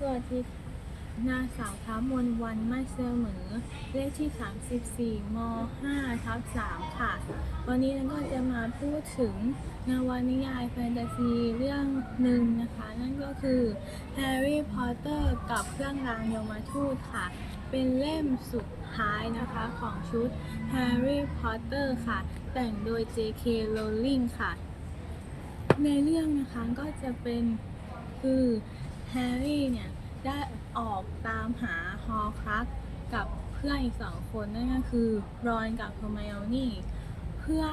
สวัสดีนางสาวท้ามนวันไม่เสมอเลขที่ 34ม5ทับ3ค่ะ วันนี้เราก็จะมาพูดถึงนวนิยายแฟนตาซีเรื่องหนึ่งนะคะ นั่นก็คือ Harry Potter กับเครื่องรางยมทูตค่ะ เป็นเล่มสุดท้ายนะคะของชุด Harry Potter ค่ะ แต่งโดย J.K. Rowling ค่ะ ในเรื่องนะคะก็จะเป็นคือ ฮร์รี่เนี่ยได้ออกตามหาฮอร์ครักกับเพื่อนอีกสองคนนั่นก็คือรอนกับเฮอร์ไมโอนี่เพื่อ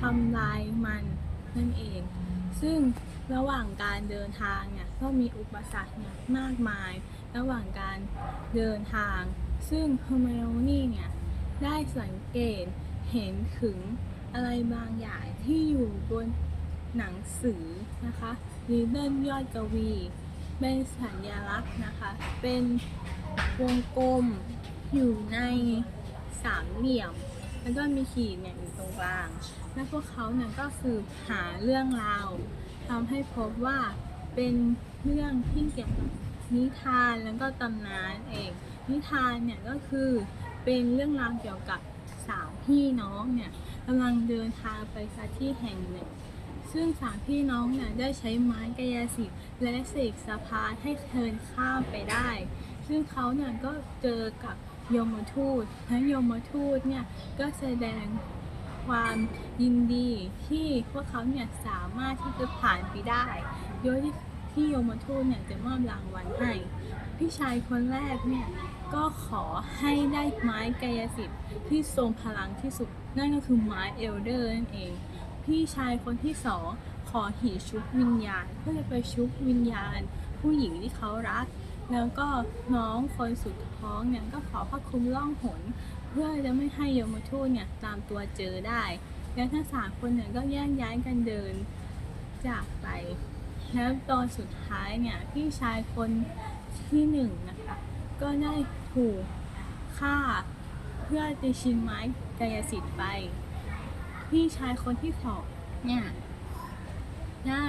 ทำลายมันนั่นเอง ซึ่งระหว่างการเดินทางเนี่ยก็มีอุปสรรคเนี่ยมากมาย ระหว่างการเดินทาง ซึ่งเฮอร์ไมโอนี่เนี่ยได้สังเกตเห็นถึงอะไรบางอย่างที่อยู่บนหนังสือนะคะรีเดิลยอดกวี เป็นสัญลักษณ์นะคะ เป็นวงกลมอยู่ในสามเหลี่ยม แล้วก็มีขีดเนี่ยอยู่ตรงกลาง และพวกเขาเนี่ยก็สืบหาเรื่องราวทำให้พบว่าเป็นเรื่องที่เกี่ยวกับนิทานแล้วก็ตำนานเอง นิทานเนี่ยก็คือเป็นเรื่องราวเกี่ยวกับสามพี่น้องเนี่ยกำลังเดินทางไปสถานที่แห่งหนึ่ง ซึ่งสามพี่น้องเนี่ยได้ใช้ไม้กายสิทธิ์และเสกสะพานให้เทินข้ามไปได้ ซึ่งเขาเนี่ยก็เจอกับยมทูตและยมทูตเนี่ยก็แสดงความยินดีที่พวกเขาเนี่ยสามารถที่จะผ่านไปได้โดยที่ที่โยมทูตเนี่ยจะมอบรางวัลให้ พี่ชายคนแรกเนี่ยก็ขอให้ได้ไม้กายสิทธิ์ที่ทรงพลังที่สุด นั่นก็คือไม้เอลเดอร์นั่นเอง พี่ชายคนที่สองขอหีชุบวิญญาณ เพื่อจะไปชุบวิญญาณ ผู้หญิงที่เขารัก แล้วก็น้องคนสุดท้องเนี่ยก็ขอพระคุมล่องหน เพื่อจะไม่ให้ยมทูตเนี่ยตามตัวเจอได้ แล้วทั้งสามคนเนี่ยก็แยกย้ายกันเดินจากไปแล้วตอนสุดท้ายเนี่ยพี่ชายคนที่หนึ่งนะคะก็ได้ถูกฆ่าเพื่อจะชิงไม้กายสิทธิ์ไป พี่ชายคนที่สองเนี่ยได้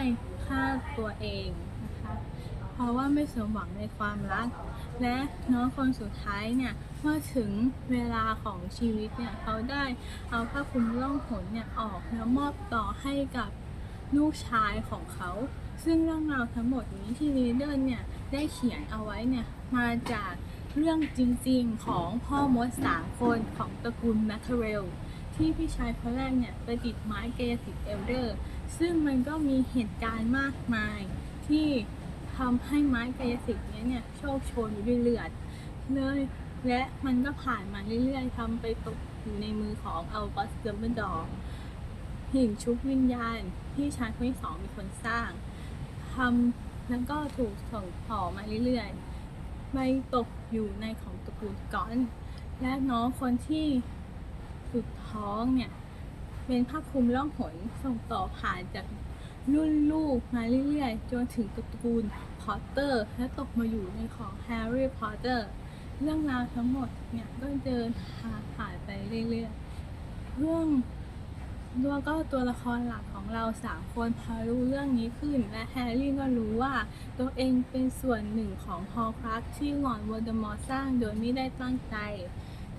ฆ่าตัวเองนะคะ เพราะว่าไม่สมหวังในความรัก และน้องคนสุดท้ายเนี่ยเมื่อถึงเวลาของชีวิตเนี่ยเขาได้เอาผ้าคลุมล่องหนเนี่ยออกแล้วมอบต่อให้กับลูกชายของเขา ซึ่งเรื่องราวทั้งหมดนี้ที่ลีเดอร์เนี่ยได้เขียนเอาไว้เนี่ยมาจากเรื่องจริงๆของพ่อมดสามคนของตระกูลแมคเคเรล ที่พี่ชายคนแรกเนี่ยไปติดไม้เกสิทเอลเดอร์ ซึ่งมันก็มีเหตุการณ์มากมาย ที่ทำให้ไม้กายสิทธิ์เนี้ยเนี่ยโชคโชนอยู่ด้วยเลือดเลยและมันก็ผ่านมาเรื่อยๆทำไปตกอยู่ในมือของอัลบัสเดมเบอร์ดอร์หิ่งชุบวิญญาณที่ชายคนที่สองเป็นคนสร้างทำแล้วก็ถูกส่งต่อมาเรื่อยๆไปตกอยู่ในของตระกูลก่อน และน้องคนที่ สุดท้องเนี่ย เป็นผ้าคลุมล่องหนส่งต่อผ่านจากรุ่นลูกมาเรื่อยๆ จนถึงตระกูลพอตเตอร์ และตกมาอยู่ในของแฮร์รี่พอตเตอร์ เรื่องราวทั้งหมดเนี่ยก็เดินผ่านไปเรื่อยๆ เรื่องแล้วก็ตัวละครหลักของเราสามคนพอรู้เรื่องนี้ขึ้น และแฮร์รี่ก็รู้ว่าตัวเองเป็นส่วนหนึ่งของฮอร์ครักที่หลอนวอลเดอมอร์สร้างโดยไม่ได้ตั้งใจ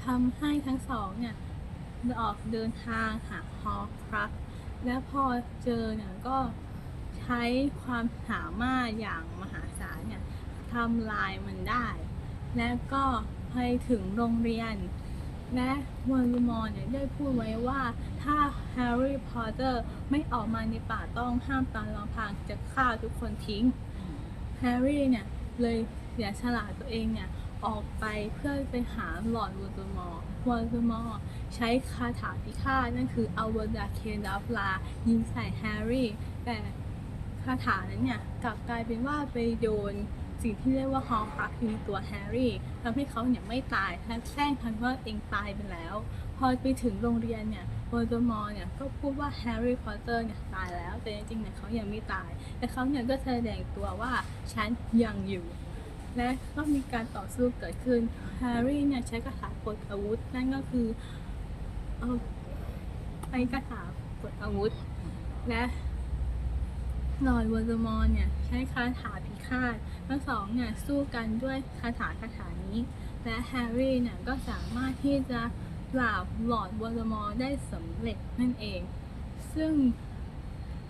ทำให้ทั้งสองเนี่ย ออกเดินทางหาฮอครักและพอเจอเนี่ยก็ใช้ความสามารถอย่างมหาศาลเนี่ยทำลายมันได้ และก็ไปถึงโรงเรียน และวอลมอร์เนี่ยได้พูดไว้ว่าถ้าแฮร์รี่พอตเตอร์ไม่ออกมาในป่าต้องห้ามตามลำพังจะฆ่าทุกคนทิ้งแฮร์รี่เนี่ยเลยเสียฉลาดตัวเองเนี่ย ออกไปเพื่อไปหาหลอดวอลเดอมอร์วอลเดอมอร์ใช้คาถาพิฆาตนั่นคืออัลเวดาเคดัฟลายิงใส่แฮร์รี่ แต่คาถานั้นเนี่ยกลับกลายเป็นว่าไปโดนสิ่งที่เรียกว่าฮอร์ครักอยู่ในตัวแฮร์รี่ทำให้เขาเนี่ยไม่ตายและแกล้งทันว่าเองตายไปแล้ว พอไปถึงโรงเรียนเนี่ยวอลเดอมอร์เนี่ยก็พูดว่าแฮร์รี่พอตเตอร์เนี่ยตายแล้ว แต่จริงๆเนี่ยเขายังไม่ตาย แต่เขาเนี่ยก็แสดงตัวว่าฉันยังอยู่ และก็มีการต่อสู้เกิดขึ้นแฮร์รี่เนี่ยใช้คาถากดอาวุธ นั่นก็คือเอาใช้คาถากดอาวุธ และลอร์ดวอลเดอมอร์เนี่ยใช้คาถาพิฆาตทั้งสองเนี่ยสู้กันด้วยคาถาคาถานี้ และแฮร์รี่เนี่ยก็สามารถที่จะปราบหลอดวอลเดอมอร์ได้สำเร็จนั่นเอง ซึ่ง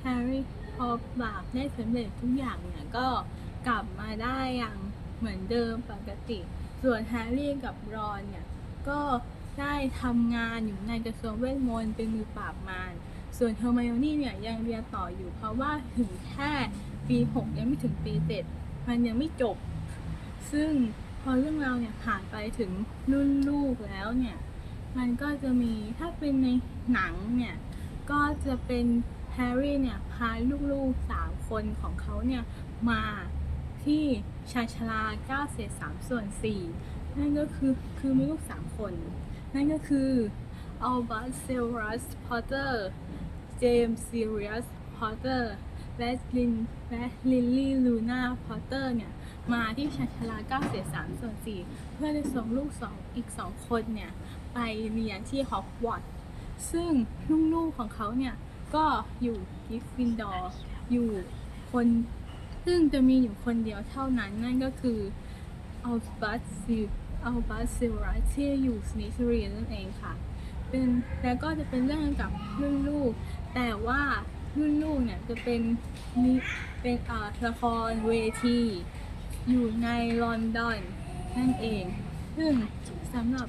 แฮร์รี่พอปราบได้สำเร็จทุกอย่างเนี่ยก็กลับมาได้อย่าง เหมือนเดิมปกติ ส่วนแฮร์รี่กับรอนเนี่ย ก็ได้ทำงานอยู่ในกระทรวงเวทมนต์เป็นมือปราบมารส่วนเฮอร์ไมโอนี่เนี่ยยังเรียนต่ออยู่เพราะว่าถึงแค่ปี 6 ยังไม่ถึงปี7มันยังไม่จบ ซึ่งพอเรื่องราวเนี่ยผ่านไปถึงรุ่นลูกแล้วเนี่ย มันก็จะมีถ้าเป็นในหนังเนี่ย ก็จะเป็นแฮร์รี่เนี่ยพาลูกๆ3คนของเขาเนี่ยมาที่ ชาชาลา9เศษ3ส่วน 4 นั่นก็คือคือมีลูก 3 คน นั่นก็คืออัลบัสเซลรัสพอตเตอร์เจมส์ซีเรียสพอตเตอร์และลินและลิลลี่ลูน่าพอตเตอร์เนี่ย มาที่ชาชลา9เศษ3ส่วน 4 เพื่อจะส่งลูกสองอีก 2 คนเนี่ย ไปเรียนที่ฮอกวอตส์ซึ่งลูกๆของเขาเนี่ย ก็อยู่กิฟฟินดอร์อยู่คน ซึ่งจะมีอยู่คนเดียวเท่านั้นนั่นก็คืออัลบัสซิอัลบัสซิลรัสที่อยู่สนิทรียนนั่นเองค่ะเป็นแล้วก็จะเป็นเรื่องกับรุ่นลูก แต่ว่ารุ่นลูกเนี่ยจะเป็นนิเป็นอ่าละครเวทีอยู่ในลอนดอนนั่นเอง ซึ่งสำหรับ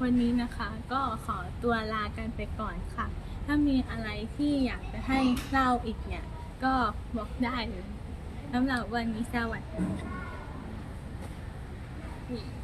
วันนี้นะคะก็ขอตัวลากันไปก่อนค่ะ ถ้ามีอะไรที่อยากจะให้เล่าอีกเนี่ย ก็บอกได้เลยำหรับวันนี้สวัสดี